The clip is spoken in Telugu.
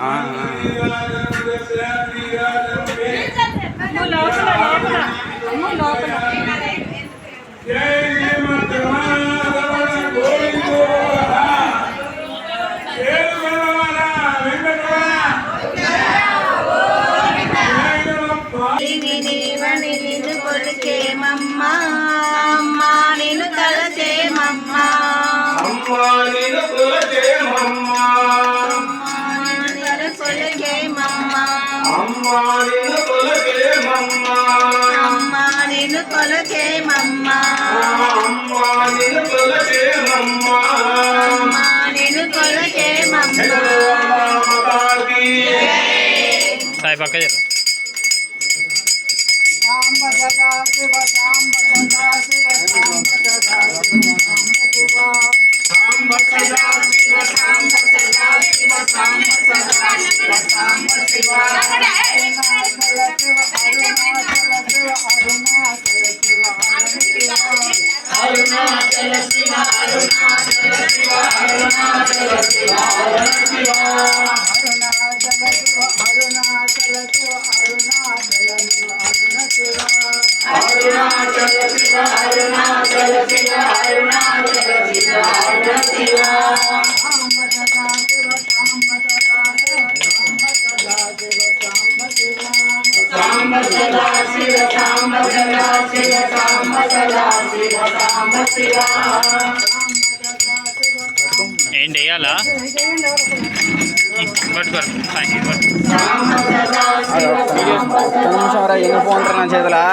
ఆ, ఆ. అమ్ము లోపల లోపల అమ్ము లోపల నీవని నిన్ను కొలిచేమమ్మా అమ్మా నిన్ను తలచేమమ్మా అమ్మా నిన్ను కొలిచేమమ్మా అమ్మా నిన్ను కొలిచేమమ్మా అమ్మా నిన్ను కొలిచేమమ్మా సాయి పక్క राम बसदा शिव राम बसदा शिव राम बसदा शिव राम बसदा शिव राम बसदा शिव राम बसदा शिव राम शिव अरुणाचल शिव अरुणाचल शिव अरुणाचल शिव अरुणाचल शिव अरुणाचल शिव अरुणाचल शिव अरुणाचल शिव ఏంటి వేయాలా పట్టుకోరు థ్యాంక్ యూ ఒక్క ఫోన్ నా